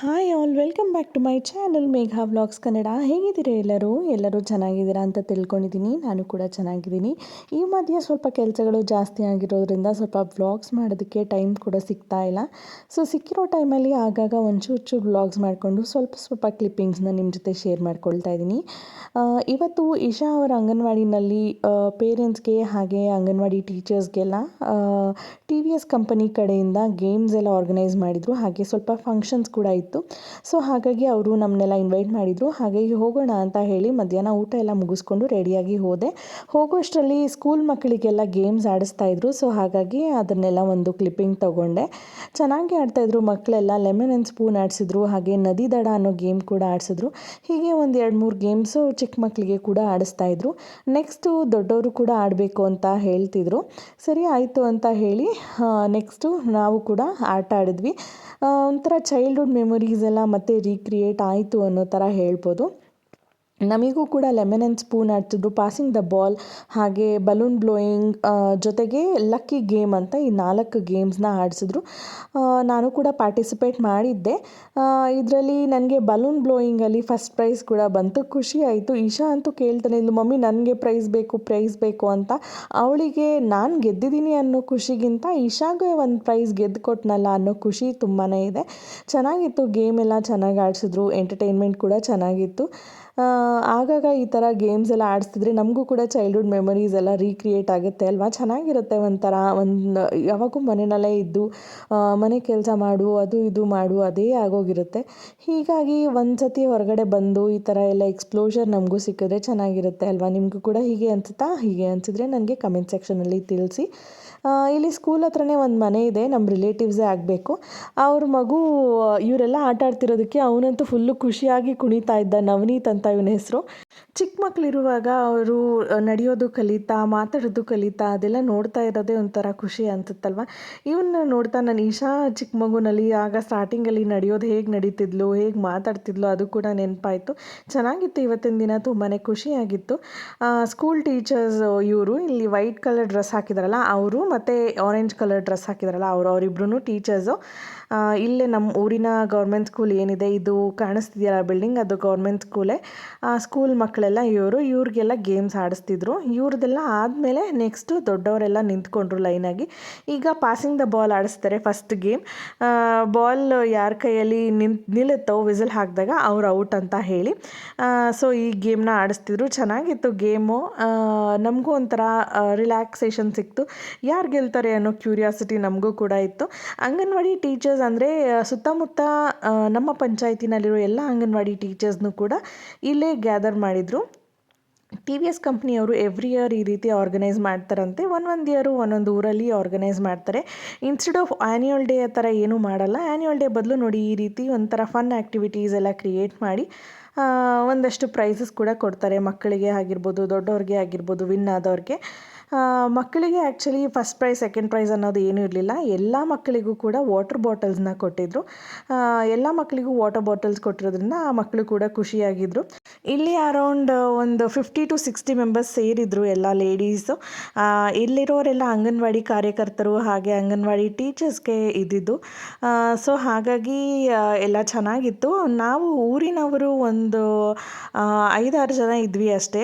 Hi all welcome back to my channel Megha vlogs Kannada ಹೇಗಿದ್ದೀರಾ ಎಲ್ಲರೂ? ಎಲ್ಲರೂ ಚೆನ್ನಾಗಿದ್ದೀರಾ ಅಂತ ತಿಳ್ಕೊಂಡಿದ್ದೀನಿ. ನಾನು ಕೂಡ ಚೆನ್ನಾಗಿದ್ದೀನಿ. ಈ ಮಧ್ಯೆ ಸ್ವಲ್ಪ ಕೆಲಸಗಳು ಜಾಸ್ತಿ ಆಗಿರೋದ್ರಿಂದ ಸ್ವಲ್ಪ ವ್ಲಾಗ್ಸ್ ಮಾಡೋದಕ್ಕೆ ಟೈಮ್ ಕೂಡ ಸಿಗ್ತಾ ಇಲ್ಲ. ಸೊ ಸಿಕ್ಕಿರೋ ಟೈಮಲ್ಲಿ ಆಗಾಗ ಒಂಚೂರು ಚೂರು ವ್ಲಾಗ್ಸ್ ಮಾಡಿಕೊಂಡು ಸ್ವಲ್ಪ ಸ್ವಲ್ಪ ಕ್ಲಿಪ್ಪಿಂಗ್ಸ್ನ ನಿಮ್ಮ ಜೊತೆ ಶೇರ್ ಮಾಡ್ಕೊಳ್ತಾ ಇದ್ದೀನಿ. ಇವತ್ತು ಇಶಾ ಅವರ ಅಂಗನವಾಡಿನಲ್ಲಿ ಪೇರೆಂಟ್ಸ್ಗೆ ಹಾಗೆ ಅಂಗನವಾಡಿ ಟೀಚರ್ಸ್ಗೆಲ್ಲ ಟಿ ವಿ ಎಸ್ ಕಂಪನಿ ಕಡೆಯಿಂದ ಗೇಮ್ಸ್ ಎಲ್ಲ ಆರ್ಗನೈಸ್ ಮಾಡಿದರು. ಹಾಗೆ ಸ್ವಲ್ಪ ಫಂಕ್ಷನ್ಸ್ ಕೂಡ ಸೊ ಹಾಗಾಗಿ ಅವರು ನಮ್ಮನ್ನೆಲ್ಲ ಇನ್ವೈಟ್ ಮಾಡಿದರು. ಹಾಗಾಗಿ ಹೋಗೋಣ ಅಂತ ಹೇಳಿ ಮಧ್ಯಾಹ್ನ ಊಟ ಎಲ್ಲ ಮುಗಿಸ್ಕೊಂಡು ರೆಡಿಯಾಗಿ ಹೋದೆ. ಹೋಗೋಷ್ಟರಲ್ಲಿ ಸ್ಕೂಲ್ ಮಕ್ಕಳಿಗೆಲ್ಲ ಗೇಮ್ಸ್ ಆಡಿಸ್ತಾ ಇದ್ರು. ಸೊ ಹಾಗಾಗಿ ಅದನ್ನೆಲ್ಲ ಒಂದು ಕ್ಲಿಪ್ಪಿಂಗ್ ತೊಗೊಂಡೆ. ಚೆನ್ನಾಗಿ ಆಡ್ತಾಯಿದ್ರು ಮಕ್ಕಳೆಲ್ಲ ಲೆಮನ್ ಆ್ಯಂಡ್ ಸ್ಪೂನ್ ಆಡಿಸಿದ್ರು. ಹಾಗೆ ನದಿ ದಡ ಅನ್ನೋ ಗೇಮ್ ಕೂಡ ಆಡಿಸಿದ್ರು. ಹೀಗೆ ಒಂದು ಎರಡು ಮೂರು ಗೇಮ್ಸು ಚಿಕ್ಕ ಮಕ್ಕಳಿಗೆ ಕೂಡ ಆಡಿಸ್ತಾ ಇದ್ರು. ನೆಕ್ಸ್ಟು ದೊಡ್ಡವರು ಕೂಡ ಆಡಬೇಕು ಅಂತ ಹೇಳ್ತಿದ್ರು. ಸರಿ, ಆಯಿತು ಅಂತ ಹೇಳಿ ನೆಕ್ಸ್ಟು ನಾವು ಕೂಡ ಆಟ ಆಡಿದ್ವಿ. ಒಂಥರ ಚೈಲ್ಡ್ಹುಡ್ ಮೆಮೊರೀಸ್ ಎಲ್ಲ ಮತ್ತೆ ರೀಕ್ರಿಯೇಟ್ ಆಯಿತು ಅನ್ನೋ ಥರ ಹೇಳ್ಬೋದು. ನಮಗೂ ಕೂಡ ಲೆಮನ್ ಆ್ಯಂಡ್ ಸ್ಪೂನ್ ಆಡ್ತಿದ್ರು ಪಾಸಿಂಗ್ ದ ಬಾಲ್ ಹಾಗೆ ಬಲೂನ್ ಬ್ಲೋಯಿಂಗ್ ಜೊತೆಗೆ ಲಕ್ಕಿ ಗೇಮ್ ಅಂತ ಈ ನಾಲ್ಕು ಗೇಮ್ಸ್ನ ಆಡಿಸಿದ್ರು. ನಾನು ಕೂಡ ಪಾರ್ಟಿಸಿಪೇಟ್ ಮಾಡಿದ್ದೆ. ಇದರಲ್ಲಿ ನನಗೆ ಬಲೂನ್ ಬ್ಲೋಯಿಂಗಲ್ಲಿ ಫಸ್ಟ್ ಪ್ರೈಸ್ ಕೂಡ ಬಂತು. ಖುಷಿ ಆಯಿತು. ಈಶಾ ಅಂತೂ ಕೇಳ್ತಾನೆ ಇದ್ಲು ಮಮ್ಮಿ ನನಗೆ ಪ್ರೈಸ್ ಬೇಕು ಪ್ರೈಸ್ ಬೇಕು ಅಂತ. ಅವಳಿಗೆ ನಾನು ಗೆದ್ದಿದ್ದೀನಿ ಅನ್ನೋ ಖುಷಿಗಿಂತ ಈಶಾಗೆ ಒಂದು ಪ್ರೈಸ್ ಗೆದ್ದು ಕೊಟ್ನಲ್ಲ ಅನ್ನೋ ಖುಷಿ ತುಂಬಾ ಇದೆ. ಚೆನ್ನಾಗಿತ್ತು. ಗೇಮ್ ಎಲ್ಲ ಚೆನ್ನಾಗಿ ಆಡಿಸಿದ್ರು. ಎಂಟರ್ಟೈನ್ಮೆಂಟ್ ಕೂಡ ಚೆನ್ನಾಗಿತ್ತು. ಆಗಾಗ ಈ ಥರ ಗೇಮ್ಸ್ ಎಲ್ಲ ಆಡಿಸ್ತಿದ್ರೆ ನಮಗೂ ಕೂಡ ಚೈಲ್ಡ್ಹುಡ್ ಮೆಮೊರೀಸ್ ಎಲ್ಲ ರೀಕ್ರಿಯೇಟ್ ಆಗುತ್ತೆ ಅಲ್ವಾ? ಚೆನ್ನಾಗಿರುತ್ತೆ ಒಂಥರ, ಒಂದು, ಯಾವಾಗೂ ಮನೆಯಲ್ಲೇ ಇದ್ದು ಮನೆ ಕೆಲಸ ಮಾಡು, ಅದು ಇದು ಮಾಡು, ಅದೇ ಆಗೋಗಿರುತ್ತೆ. ಹೀಗಾಗಿ ಒಂದು ಸತಿ ಹೊರಗಡೆ ಬಂದು ಈ ಥರ ಎಲ್ಲ ಎಕ್ಸ್ಪ್ಲೋಷರ್ ನಮಗೂ ಸಿಕ್ಕಿದ್ರೆ ಚೆನ್ನಾಗಿರುತ್ತೆ ಅಲ್ವಾ? ನಿಮಗೂ ಕೂಡ ಹೀಗೆ ಅನ್ಸುತ್ತಾ? ಹೀಗೆ ಅನಿಸಿದ್ರೆ ನನಗೆ ಕಮೆಂಟ್ ಸೆಕ್ಷನಲ್ಲಿ ತಿಳಿಸಿ. ಇಲ್ಲಿ ಸ್ಕೂಲ್ ಹತ್ರನೇ ಒಂದು ಮನೆ ಇದೆ ನಮ್ಮ ರಿಲೇಟಿವ್ಸೇ ಆಗಬೇಕು. ಅವ್ರ ಮಗು ಇವರೆಲ್ಲ ಆಟ ಆಡ್ತಿರೋದಕ್ಕೆ ಅವನಂತೂ ಫುಲ್ಲು ಖುಷಿಯಾಗಿ ಕುಣಿತಾ ಇದ್ದ ನವನೀತ್ ಅಂತ ಇವನ ಹೆಸರು. ಚಿಕ್ಕ ಮಕ್ಕಳಿರುವಾಗ ಅವರು ನಡೆಯೋದು ಕಲಿತಾ, ಮಾತಾಡೋದು ಕಲಿತಾ, ಅದೆಲ್ಲ ನೋಡ್ತಾ ಇರೋದೇ ಒಂಥರ ಖುಷಿ ಅನ್ಸುತ್ತಲ್ವ? ಇವನ್ನ ನೋಡ್ತಾ ನಾನು ಈಶಾ ಚಿಕ್ಕ ಮಗುನಲ್ಲಿ, ಆಗ ಸ್ಟಾರ್ಟಿಂಗಲ್ಲಿ ನಡೆಯೋದು ಹೇಗೆ ನಡೀತಿದ್ಲು, ಹೇಗೆ ಮಾತಾಡ್ತಿದ್ಲು, ಅದು ಕೂಡ ನೆನಪಾಯಿತು. ಚೆನ್ನಾಗಿತ್ತು ಇವತ್ತಿನ ದಿನ ತುಂಬಾ ಖುಷಿಯಾಗಿತ್ತು. ಸ್ಕೂಲ್ ಟೀಚರ್ಸ್ ಇವರು ಇಲ್ಲಿ ವೈಟ್ ಕಲರ್ ಡ್ರೆಸ್ ಹಾಕಿದಾರಲ್ಲ, ಅವರು ಮತ್ತು ಆರೆಂಜ್ ಕಲರ್ ಡ್ರೆಸ್ ಹಾಕಿದಾರಲ್ಲ, ಅವರು ಅವರಿಬ್ರು ಟೀಚರ್ಸು ಇಲ್ಲೇ ನಮ್ಮ ಊರಿನ ಗೌರ್ಮೆಂಟ್ ಸ್ಕೂಲ್ ಏನಿದೆ, ಇದು ಕಾಣಿಸ್ತಿದೆಯಲ್ಲ ಬಿಲ್ಡಿಂಗ್ ಅದು ಗೌರ್ಮೆಂಟ್ ಸ್ಕೂಲೇ ಸ್ಕೂಲ್ ಸ್ಕೂಲ್ ಮಕ್ಕಳೆಲ್ಲ ಇವರು, ಇವ್ರಿಗೆಲ್ಲ ಗೇಮ್ಸ್ ಆಡಿಸ್ತಿದ್ರು. ಇವ್ರದ್ದೆಲ್ಲ ಆದಮೇಲೆ ನೆಕ್ಸ್ಟು ದೊಡ್ಡವರೆಲ್ಲ ನಿಂತ್ಕೊಂಡ್ರು ಲೈನಾಗಿ ಈಗ ಪಾಸಿಂಗ್ ದ ಬಾಲ್ ಆಡಿಸ್ತಾರೆ ಫಸ್ಟ್ ಗೇಮ್ ಬಾಲ್ ಯಾರ ಕೈಯಲ್ಲಿ ನಿಂತು ನಿಲ್ಲುತ್ತೋ ವಿಸಲ್ ಹಾಕಿದಾಗ ಅವ್ರು ಔಟ್ ಅಂತ ಹೇಳಿ. ಸೊ ಈ ಗೇಮ್ನ ಆಡಿಸ್ತಿದ್ರು. ಚೆನ್ನಾಗಿತ್ತು ಗೇಮು ನಮಗೂ ಒಂಥರ ರಿಲ್ಯಾಕ್ಸೇಷನ್ ಸಿಕ್ತು. ಯಾರು ಗೆಲ್ತಾರೆ ಅನ್ನೋ ಕ್ಯೂರಿಯಾಸಿಟಿ ನಮಗೂ ಕೂಡ ಇತ್ತು. ಅಂಗನವಾಡಿ ಟೀಚರ್ಸ್ ಅಂದರೆ ಸುತ್ತಮುತ್ತ ನಮ್ಮ ಪಂಚಾಯತಿನಲ್ಲಿರೋ ಎಲ್ಲ ಅಂಗನವಾಡಿ ಟೀಚರ್ಸ್ನು ಕೂಡ ಇಲ್ಲೇ ಗ್ಯಾದರ್ ಮಾಡಿದರು. ಟಿ ವಿ ಎಸ್ ಕಂಪ್ನಿಯವರು ಎವ್ರಿ ಇಯರ್ ಈ ರೀತಿ ಆರ್ಗನೈಸ್ ಮಾಡ್ತಾರಂತೆ. ಒಂದೊಂದು ಇಯರು ಒಂದೊಂದು ಊರಲ್ಲಿ ಆರ್ಗನೈಸ್ ಮಾಡ್ತಾರೆ. ಇನ್ಸ್ಟೆಡ್ ಆಫ್ ಆ್ಯನ್ಯುವಲ್ ಡೇ ಆ ಥರ ಏನೂ ಮಾಡಲ್ಲ. ಆ್ಯನ್ಯುವಲ್ ಡೇ ಬದಲು ನೋಡಿ ಈ ರೀತಿ ಒಂಥರ ಫನ್ ಆ್ಯಕ್ಟಿವಿಟೀಸ್ ಎಲ್ಲ ಕ್ರಿಯೇಟ್ ಮಾಡಿ ಒಂದಷ್ಟು ಪ್ರೈಸಸ್ ಕೂಡ ಕೊಡ್ತಾರೆ ಮಕ್ಕಳಿಗೆ ಆಗಿರ್ಬೋದು, ದೊಡ್ಡವ್ರಿಗೆ ಆಗಿರ್ಬೋದು ವಿನ್ ಆದವ್ರಿಗೆ. ಮಕ್ಕಳಿಗೆ actually first prize second prize ಅನ್ನೋದು ಏನೂ ಇರಲಿಲ್ಲ. ಎಲ್ಲ ಮಕ್ಕಳಿಗೂ ಕೂಡ ವಾಟರ್ ಬಾಟಲ್ಸ್ನ ಕೊಟ್ಟಿದ್ದರು ಎಲ್ಲ ಮಕ್ಕಳಿಗೂ ವಾಟರ್ ಬಾಟಲ್ಸ್ ಕೊಟ್ಟಿರೋದ್ರಿಂದ ಆ ಮಕ್ಕಳು ಕೂಡ ಖುಷಿಯಾಗಿದ್ದರು ಇಲ್ಲಿ ಅರೌಂಡ್ ಒಂದು ಫಿಫ್ಟಿ ಟು ಸಿಕ್ಸ್ಟಿ ಮೆಂಬರ್ಸ್ ಸೇರಿದ್ರು ಎಲ್ಲ ಲೇಡೀಸು ಇಲ್ಲಿರೋರೆಲ್ಲ ಅಂಗನವಾಡಿ ಕಾರ್ಯಕರ್ತರು ಹಾಗೆ ಅಂಗನವಾಡಿ ಟೀಚರ್ಸ್ಗೆ ಇದ್ದಿದ್ದು. ಸೊ ಹಾಗಾಗಿ ಎಲ್ಲ ಚೆನ್ನಾಗಿತ್ತು. ನಾವು ಊರಿನವರು ಒಂದು ಐದಾರು ಜನ ಇದ್ವಿ ಅಷ್ಟೇ.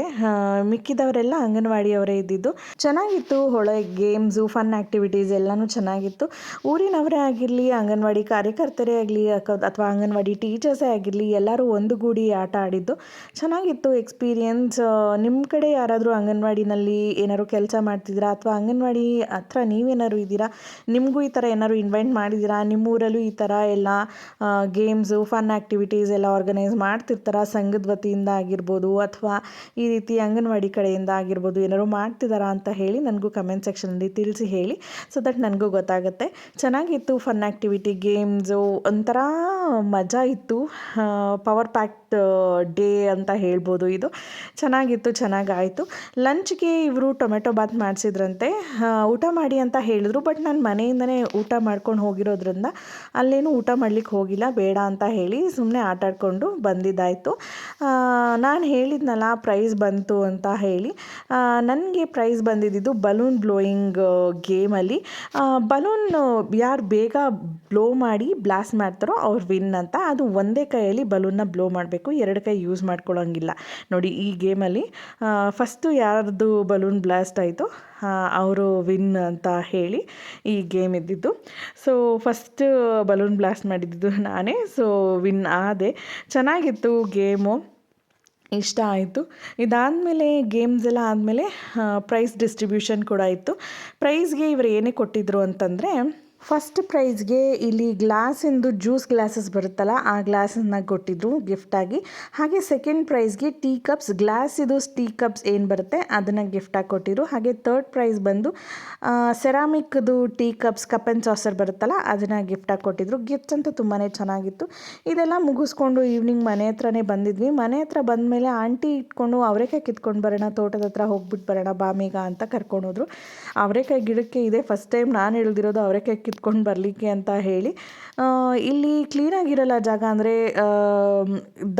ಮಿಕ್ಕಿದವರೆಲ್ಲ ಅಂಗನವಾಡಿಯವರೇ ಇದ್ದಿದ್ದು. ಚೆನ್ನಾಗಿತ್ತು, ಹೊಳೆ ಗೇಮ್ಸು ಫನ್ ಆ್ಯಕ್ಟಿವಿಟೀಸ್ ಎಲ್ಲನೂ ಚೆನ್ನಾಗಿತ್ತು. ಊರಿನವರೇ ಆಗಿರಲಿ, ಅಂಗನವಾಡಿ ಕಾರ್ಯಕರ್ತರೇ ಆಗಲಿ ಅಥವಾ ಅಂಗನವಾಡಿ ಟೀಚರ್ಸೇ ಆಗಿರಲಿ, ಎಲ್ಲರೂ ಒಂದುಗೂಡಿ ಆಟ ಆಡಿದ್ದು. ಚೆನ್ನಾಗಿತ್ತು ಎಕ್ಸ್ಪೀರಿಯನ್ಸ್ ನಿಮ್ಮ ಕಡೆ ಯಾರಾದರೂ ಅಂಗನವಾಡಿನಲ್ಲಿ ಏನಾದ್ರು ಕೆಲಸ ಮಾಡ್ತಿದ್ದೀರಾ? ಅಥವಾ ಅಂಗನವಾಡಿ ಹತ್ರ ನೀವೇನಾದ್ರು ಇದ್ದೀರಾ? ನಿಮಗೂ ಈ ಥರ ಏನಾದ್ರು ಇನ್ವೈಟ್ ಮಾಡಿದ್ದೀರಾ? ನಿಮ್ಮ ಊರಲ್ಲೂ ಈ ಥರ ಎಲ್ಲ ಗೇಮ್ಸು ಫನ್ ಆ್ಯಕ್ಟಿವಿಟೀಸ್ ಎಲ್ಲ ಆರ್ಗನೈಸ್ ಮಾಡ್ತಿರ್ತಾರ? ಸಂಘದ ವತಿಯಿಂದ ಆಗಿರ್ಬೋದು, ಅಥವಾ ಈ ರೀತಿ ಅಂಗನವಾಡಿ ಕಡೆಯಿಂದ ಆಗಿರ್ಬೋದು, ಏನಾದ್ರು ಮಾಡ್ತಿದ್ದಾರಾ ಅಂತ ಹೇಳಿ ನನಗೂ ಕಮೆಂಟ್ ಸೆಕ್ಷನಲ್ಲಿ ತಿಳಿಸಿ ಹೇಳಿ. ಸೊ ದಟ್ ನನಗೂ ಗೊತ್ತಾಗುತ್ತೆ. ಚೆನ್ನಾಗಿತ್ತು ಫನ್ ಆ್ಯಕ್ಟಿವಿಟಿ ಗೇಮ್ಸು ಒಂಥರ ಮಜಾ ಇತ್ತು. ಪವರ್ ಪ್ಯಾಕ್ಡ್ ಡೇ ಅಂತ ಹೇಳ್ಬೋದು ಇದು. ಚೆನ್ನಾಗಿತ್ತು, ಚೆನ್ನಾಗಾಯಿತು. ಲಂಚ್ಗೆ ಇವರು ಟೊಮೆಟೊ ಬಾತ್ ಮಾಡಿಸಿದ್ರಂತೆ. ಊಟ ಮಾಡಿ ಅಂತ ಹೇಳಿದ್ರು, ಬಟ್ ನಾನು ಮನೆಯಿಂದನೇ ಊಟ ಮಾಡ್ಕೊಂಡು ಹೋಗಿರೋದ್ರಿಂದ ಅಲ್ಲೇನು ಊಟ ಮಾಡ್ಲಿಕ್ಕೆ ಹೋಗಿಲ್ಲ, ಬೇಡ ಅಂತ ಹೇಳಿ ಸುಮ್ಮನೆ ಆಟ ಆಡ್ಕೊಂಡು ಬಂದಿದ್ದಾಯಿತು. ನಾನು ಹೇಳಿದ್ನಲ್ಲ ಪ್ರೈಸ್ ಬಂತು ಅಂತ ಹೇಳಿ. ನನಗೆ ಪ್ರೈಸ್ ಬಂದು ಬಂದಿದ್ದು ಬಲೂನ್ ಬ್ಲೋಯಿಂಗ್ ಗೇಮಲ್ಲಿ. ಬಲೂನ್ ಯಾರು ಬೇಗ ಬ್ಲೋ ಮಾಡಿ ಬ್ಲಾಸ್ಟ್ ಮಾಡ್ತಾರೋ ಅವ್ರು ವಿನ್ ಅಂತ. ಅದು ಒಂದೇ ಕೈಯಲ್ಲಿ ಬಲೂನ್ನ ಬ್ಲೋ ಮಾಡಬೇಕು. ಎರಡು ಕೈ ಯೂಸ್ ಮಾಡ್ಕೊಳ್ಳೋಂಗಿಲ್ಲ ನೋಡಿ ಈ ಗೇಮಲ್ಲಿ ಫಸ್ಟು ಯಾರ್ದು ಬಲೂನ್ ಬ್ಲಾಸ್ಟ್ ಆಯಿತು ಅವರು ವಿನ್ ಅಂತ ಹೇಳಿ ಈ ಗೇಮ್ ಇದ್ದಿದ್ದು. ಸೊ ಫಸ್ಟ್ ಬಲೂನ್ ಬ್ಲಾಸ್ಟ್ ಮಾಡಿದ್ದು ನಾನೇ. ಸೊ ವಿನ್ ಆದೆ. ಚೆನ್ನಾಗಿತ್ತು ಗೇಮು. ಇಷ್ಟ ಆಯಿತು. ಇದಾದಮೇಲೆ ಗೇಮ್ಸ್ ಎಲ್ಲ ಆದಮೇಲೆ ಪ್ರೈಸ್ ಡಿಸ್ಟ್ರಿಬ್ಯೂಷನ್ ಕೂಡ ಇತ್ತು. ಪ್ರೈಸ್ಗೆ ಇವರು ಏನೇ ಕೊಟ್ಟಿದ್ರು ಅಂತಂದರೆ ಫಸ್ಟ್ ಪ್ರೈಸ್ಗೆ ಇಲ್ಲಿ ಗ್ಲಾಸಿಂದು ಜ್ಯೂಸ್ ಗ್ಲಾಸಸ್ ಬರುತ್ತಲ್ಲ, ಆ ಗ್ಲಾಸನ್ನ ಕೊಟ್ಟಿದ್ರು ಗಿಫ್ಟಾಗಿ ಹಾಗೆ ಸೆಕೆಂಡ್ ಪ್ರೈಸ್ಗೆ ಟೀ ಕಪ್ಸ್ ಗ್ಲಾಸ್ ಇದು ಟೀ ಕಪ್ಸ್ ಏನು ಬರುತ್ತೆ, ಅದನ್ನು ಗಿಫ್ಟಾಗಿ ಕೊಟ್ಟಿದ್ರು. ಹಾಗೆ ತರ್ಡ್ ಪ್ರೈಸ್ ಬಂದು ಸೆರಾಮಿಕ್ದು tea cups cup and saucer ಬರುತ್ತಲ್ಲ, ಅದನ್ನು ಗಿಫ್ಟಾಗಿ ಕೊಟ್ಟಿದ್ರು. ಗಿಫ್ಟ್ಸ್ ಅಂತೂ ತುಂಬಾ ಚೆನ್ನಾಗಿತ್ತು. ಇದೆಲ್ಲ ಮುಗಿಸ್ಕೊಂಡು ಈವ್ನಿಂಗ್ ಮನೆ ಹತ್ರನೇ ಬಂದಿದ್ವಿ. ಮನೆ ಹತ್ರ ಬಂದ ಮೇಲೆ ಆಂಟಿ ಇಟ್ಕೊಂಡು ಅವರೇಕಾಯಿ ಕಿತ್ಕೊಂಡು ಬರೋಣ, ತೋಟದ ಹತ್ರ ಹೋಗ್ಬಿಟ್ಟು ಬರೋಣ, ಬಾಮಿಗ ಅಂತ ಕರ್ಕೊಂಡು ಹೋದ್ರು. ಅವರೇಕಾಯಿ ಗಿಡಕ್ಕೆ ಇದೆ ಫಸ್ಟ್ ಟೈಮ್ ನಾನು ಹೇಳ್ದಿರೋದು ಅವರೇಕಾಯಿ ಕಿತ್ಕೊಂಡು ಬರಲಿಕ್ಕೆ ಅಂತ ಹೇಳಿ ಇಲ್ಲಿ ಕ್ಲೀನಾಗಿರಲ್ಲ ಜಾಗ ಅಂದರೆ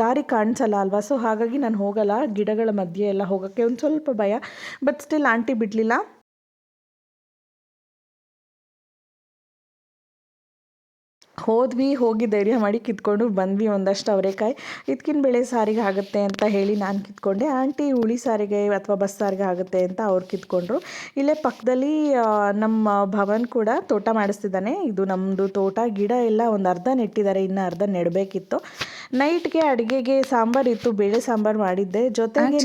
ದಾರಿ ಕಾಣಿಸಲ್ಲ ಅಲ್ವಾ? ಸೊ ಹಾಗಾಗಿ ನಾನು ಹೋಗಲ್ಲ, ಗಿಡಗಳ ಮಧ್ಯೆ ಎಲ್ಲ ಹೋಗೋಕ್ಕೆ ಒಂದು ಸ್ವಲ್ಪ ಭಯ ಬಟ್ ಸ್ಟಿಲ್ ಆಂಟಿ ಬಿಡಲಿಲ್ಲ. ಹೋದ್ವಿ, ಹೋಗಿ ಧೈರ್ಯ ಮಾಡಿ ಕಿತ್ಕೊಂಡು ಬಂದ್ವಿ ಒಂದಷ್ಟು ಅವರೆಕಾಯಿ. ಇದಕ್ಕಿನ ಬೆಳೆ ಸಾರಿಗೆ ಆಗುತ್ತೆ ಅಂತ ಹೇಳಿ ನಾನು ಕಿತ್ಕೊಂಡೆ. ಆಂಟಿ ಹುಳಿ ಸಾರಿಗೆ ಅಥವಾ ಬಸ್ ಸಾರಿಗೆ ಆಗುತ್ತೆ ಅಂತ ಅವ್ರು ಕಿತ್ಕೊಂಡ್ರು. ಇಲ್ಲೇ ಪಕ್ಕದಲ್ಲಿ ನಮ್ಮ ಭವನ್ ಕೂಡ ತೋಟ ಮಾಡಿಸ್ತಿದ್ದಾನೆ. ಇದು ನಮ್ಮದು ತೋಟ, ಗಿಡ ಎಲ್ಲ ಒಂದು ಅರ್ಧ ನೆಟ್ಟಿದ್ದಾರೆ, ಇನ್ನು ಅರ್ಧ ನೆಡಬೇಕಿತ್ತು. ನೈಟ್ಗೆ ಅಡುಗೆಗೆ ಸಾಂಬಾರ್ ಇತ್ತು ಬೇಳೆ ಸಾಂಬಾರ್ ಮಾಡಿದ್ದೆ. ಜೊತೆಗೆ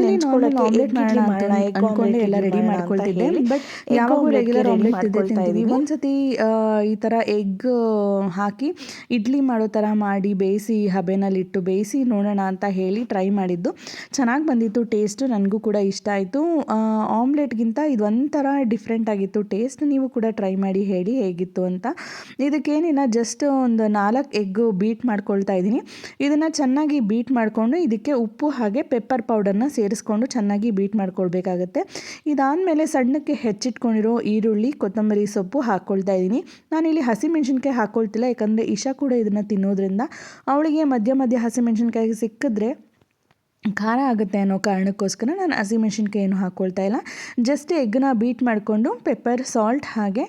ಎಲ್ಲ ರೆಡಿ ಮಾಡ್ಕೊಳ್ತಿದ್ದೆ. ಬಟ್ ಯಾವಾಗೂ ರೆಗ್ಯುಲರ್ ಆಮ್ಲೆಟ್ ತಿಂತೀವಿ. ಒಂದ್ಸತಿ ಈ ತರ ಎಗ್ ಹಾಕಿ ಇಡ್ಲಿ ಮಾಡೋ ತರ ಮಾಡಿ ಬೇಯಿಸಿ ಹಬೆನಲ್ಲಿಟ್ಟು ಬೇಯಿಸಿ ನೋಡೋಣ ಅಂತ ಹೇಳಿ ಟ್ರೈ ಮಾಡಿದ್ದು. ಚೆನ್ನಾಗಿ ಬಂದಿತ್ತು ಟೇಸ್ಟು ನನಗೂ ಕೂಡ ಇಷ್ಟ ಆಯಿತು. ಆಮ್ಲೆಟ್ಗಿಂತ ಇದು ಒಂಥರ ಡಿಫ್ರೆಂಟ್ ಆಗಿತ್ತು. ಟೇಸ್ಟ್ ನೀವು ಕೂಡ ಟ್ರೈ ಮಾಡಿ ಹೇಳಿ ಹೇಗಿತ್ತು ಅಂತ. ಇದಕ್ಕೇನಿಲ್ಲ ಜಸ್ಟ್ ಒಂದು ನಾಲ್ಕು ಎಗ್ ಬೀಟ್ ಮಾಡ್ಕೊಳ್ತಾ ಇದ್ದೀನಿ. ಇದನ್ನು ಚೆನ್ನಾಗಿ ಬೀಟ್ ಮಾಡಿಕೊಂಡು ಇದಕ್ಕೆ ಉಪ್ಪು ಹಾಗೆ ಪೆಪ್ಪರ್ ಪೌಡರ್ನ ಸೇರಿಸ್ಕೊಂಡು ಚೆನ್ನಾಗಿ ಬೀಟ್ ಮಾಡ್ಕೊಳ್ಬೇಕಾಗತ್ತೆ. ಇದಾದಮೇಲೆ ಸಣ್ಣಕ್ಕೆ ಹೆಚ್ಚಿಟ್ಕೊಂಡಿರೋ ಈರುಳ್ಳಿ, ಕೊತ್ತಂಬರಿ ಸೊಪ್ಪು ಹಾಕ್ಕೊಳ್ತಾ ಇದ್ದೀನಿ. ನಾನಿಲ್ಲಿ ಹಸಿಮೆಣ್ಸಿನ್ಕಾಯಿ ಹಾಕ್ಕೊಳ್ತಿಲ್ಲ ಯಾಕಂದರೆ ಇಶಾ ಕೂಡ ಇದನ್ನು ತಿನ್ನೋದ್ರಿಂದ ಅವಳಿಗೆ ಮಧ್ಯ ಮಧ್ಯ ಹಸಿಮೆಣ್ಸಿನ್ಕಾಯಿ ಸಿಕ್ಕಿದ್ರೆ ಖಾರ ಆಗುತ್ತೆ ಅನ್ನೋ ಕಾರಣಕ್ಕೋಸ್ಕರ ನಾನು ಹಸಿಮೆಣ್ಸಿನ್ಕಾಯಿ ಹಾಕ್ಕೊಳ್ತಾ ಇಲ್ಲ. ಜಸ್ಟ್ ಎಗ್ನ ಬೀಟ್ ಮಾಡಿಕೊಂಡು ಪೆಪ್ಪರ್, ಸಾಲ್ಟ್ ಹಾಗೆ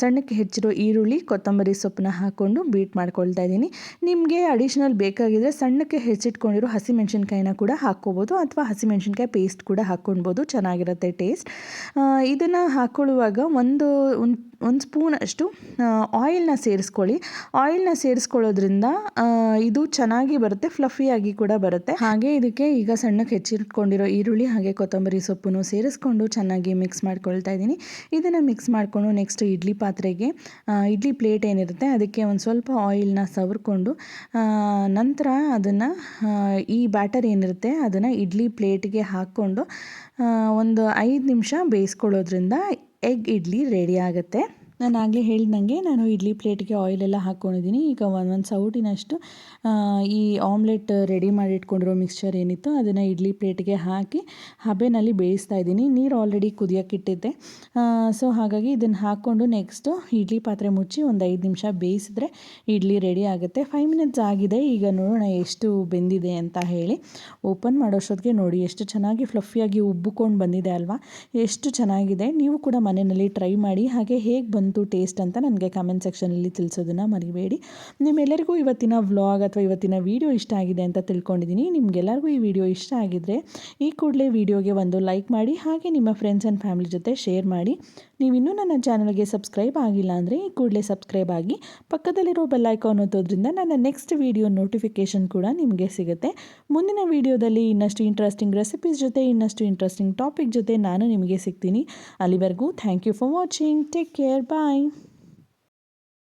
ಸಣ್ಣಕ್ಕೆ ಹೆಚ್ಚಿರೋ ಈರುಳ್ಳಿ, ಕೊತ್ತಂಬರಿ ಸೊಪ್ಪನ್ನ ಹಾಕ್ಕೊಂಡು ಬೀಟ್ ಮಾಡ್ಕೊಳ್ತಾ ಇದ್ದೀನಿ. ನಿಮಗೆ ಅಡಿಷ್ನಲ್ ಬೇಕಾಗಿದ್ದರೆ ಸಣ್ಣಕ್ಕೆ ಹೆಚ್ಚಿಟ್ಕೊಂಡಿರೋ ಹಸಿಮೆಣ್ಸಿನ್ಕಾಯಿನ ಕೂಡ ಹಾಕ್ಕೋಬೋದು ಅಥವಾ ಹಸಿಮೆಣ್ಸಿನ್ಕಾಯಿ ಪೇಸ್ಟ್ ಕೂಡ ಹಾಕ್ಕೊಳ್ಬೋದು. ಚೆನ್ನಾಗಿರುತ್ತೆ ಟೇಸ್ಟ್. ಇದನ್ನು ಹಾಕ್ಕೊಳ್ಳುವಾಗ ಒಂದು ಒಂದು ಸ್ಪೂನ್ ಅಷ್ಟು ಆಯಿಲ್ನ ಸೇರಿಸ್ಕೊಳ್ಳಿ. ಆಯಿಲ್ನ ಸೇರಿಸ್ಕೊಳ್ಳೋದ್ರಿಂದ ಇದು ಚೆನ್ನಾಗಿ ಬರುತ್ತೆ, ಫ್ಲಫಿಯಾಗಿ ಕೂಡ ಬರುತ್ತೆ. ಹಾಗೆ ಇದಕ್ಕೆ ಈಗ ಸಣ್ಣಕ್ಕೆ ಹೆಚ್ಚಿಟ್ಕೊಂಡಿರೋ ಈರುಳ್ಳಿ ಹಾಗೆ ಕೊತ್ತಂಬರಿ ಸೊಪ್ಪನ್ನು ಸೇರಿಸ್ಕೊಂಡು ಚೆನ್ನಾಗಿ ಮಿಕ್ಸ್ ಮಾಡ್ಕೊಳ್ತಾ ಇದ್ದೀನಿ. ಇದನ್ನು ಮಿಕ್ಸ್ ಮಾಡಿಕೊಂಡು ನೆಕ್ಸ್ಟ್ ಇಡ್ಲಿ ಪಾತ್ರೆಗೆ ಇಡ್ಲಿ ಪ್ಲೇಟ್ ಏನಿರುತ್ತೆ ಅದಕ್ಕೆ ಒಂದು ಸ್ವಲ್ಪ ಆಯಿಲ್ನ ಸವರ್ಕೊಂಡು ನಂತರ ಅದನ್ನು ಈ ಬ್ಯಾಟರ್ ಏನಿರುತ್ತೆ ಅದನ್ನು ಇಡ್ಲಿ ಪ್ಲೇಟ್ಗೆ ಹಾಕ್ಕೊಂಡು ಒಂದು ಐದು ನಿಮಿಷ ಬೇಯಿಸ್ಕೊಳ್ಳೋದ್ರಿಂದ ಎಗ್ ಇಡ್ಲಿ ರೆಡಿ ಆಗುತ್ತೆ. ನಾನು ಆಗಲೇ ಹೇಳಿದಂಗೆ ನಾನು ಇಡ್ಲಿ ಪ್ಲೇಟ್ಗೆ ಆಯಿಲೆಲ್ಲ ಹಾಕ್ಕೊಂಡಿದ್ದೀನಿ. ಈಗ ಒಂದು ಒಂದು ಸೌಟಿನಷ್ಟು ಈ ಆಮ್ಲೆಟ್ ರೆಡಿ ಮಾಡಿ ಇಟ್ಕೊಂಡಿರೋ ಮಿಕ್ಸ್ಚರ್ ಏನಿತ್ತು ಅದನ್ನು ಇಡ್ಲಿ ಪ್ಲೇಟ್ಗೆ ಹಾಕಿ ಹಬೆನಲ್ಲಿ ಬೇಯಿಸ್ತಾ ಇದ್ದೀನಿ. ನೀರು ಆಲ್ರೆಡಿ ಕುದಿಯೋಕ್ಕಿಟ್ಟಿದ್ದೆ. ಸೊ ಹಾಗಾಗಿ ಇದನ್ನು ಹಾಕ್ಕೊಂಡು ನೆಕ್ಸ್ಟು ಇಡ್ಲಿ ಪಾತ್ರೆ ಮುಚ್ಚಿ ಒಂದು ಐದು ನಿಮಿಷ ಬೇಯಿಸಿದ್ರೆ ಇಡ್ಲಿ ರೆಡಿ ಆಗುತ್ತೆ. ಫೈವ್ ಮಿನಿಟ್ಸ್ ಆಗಿದೆ. ಈಗ ನೋಡೋಣ ಎಷ್ಟು ಬೆಂದಿದೆ ಅಂತ ಹೇಳಿ. ಓಪನ್ ಮಾಡೋಷ್ಟೊತ್ತಿಗೆ ನೋಡಿ ಎಷ್ಟು ಚೆನ್ನಾಗಿ ಫ್ಲಫಿಯಾಗಿ ಉಬ್ಬಿಕೊಂಡು ಬಂದಿದೆ ಅಲ್ವಾ? ಎಷ್ಟು ಚೆನ್ನಾಗಿದೆ. ನೀವು ಕೂಡ ಮನೆಯಲ್ಲಿ ಟ್ರೈ ಮಾಡಿ. ಹಾಗೆ ಹೇಗೆ ಬಂದು ಬಂತು ಟೇಸ್ಟ್ ಅಂತ ನನಗೆ ಕಮೆಂಟ್ ಸೆಕ್ಷನಲ್ಲಿ ತಿಳಿಸೋದನ್ನು ಮರಿಬೇಡಿ. ನಿಮ್ಮೆಲ್ಲರಿಗೂ ಇವತ್ತಿನ ವ್ಲಾಗ್ ಅಥವಾ ಇವತ್ತಿನ ವೀಡಿಯೋ ಇಷ್ಟ ಆಗಿದೆ ಅಂತ ತಿಳ್ಕೊಂಡಿದ್ದೀನಿ. ನಿಮಗೆಲ್ಲರಿಗೂ ಈ ವಿಡಿಯೋ ಇಷ್ಟ ಆಗಿದ್ದರೆ ಈ ಕೂಡಲೇ ವಿಡಿಯೋಗೆ ಒಂದು ಲೈಕ್ ಮಾಡಿ, ಹಾಗೆ ನಿಮ್ಮ ಫ್ರೆಂಡ್ಸ್ ಆ್ಯಂಡ್ ಫ್ಯಾಮಿಲಿ ಜೊತೆ ಶೇರ್ ಮಾಡಿ. ನೀವಿನ್ನೂ ನನ್ನ ಚಾನಲ್ಗೆ ಸಬ್ಸ್ಕ್ರೈಬ್ ಆಗಿಲ್ಲ ಅಂದರೆ ಈ ಕೂಡಲೇ ಸಬ್ಸ್ಕ್ರೈಬ್ ಆಗಿ ಪಕ್ಕದಲ್ಲಿರೋ ಬೆಲ್ಲೈಕಾನ್ ಓದೋದ್ರಿಂದ ನನ್ನ ನೆಕ್ಸ್ಟ್ ವಿಡಿಯೋ ನೋಟಿಫಿಕೇಷನ್ ಕೂಡ ನಿಮಗೆ ಸಿಗುತ್ತೆ. ಮುಂದಿನ ವಿಡಿಯೋದಲ್ಲಿ ಇನ್ನಷ್ಟು ಇಂಟ್ರೆಸ್ಟಿಂಗ್ ರೆಸಿಪೀಸ್ ಜೊತೆ, ಇನ್ನಷ್ಟು ಇಂಟ್ರೆಸ್ಟಿಂಗ್ ಟಾಪಿಕ್ ಜೊತೆ ನಾನು ನಿಮಗೆ ಸಿಗ್ತೀನಿ. ಅಲ್ಲಿವರೆಗೂ thank you for watching take care bye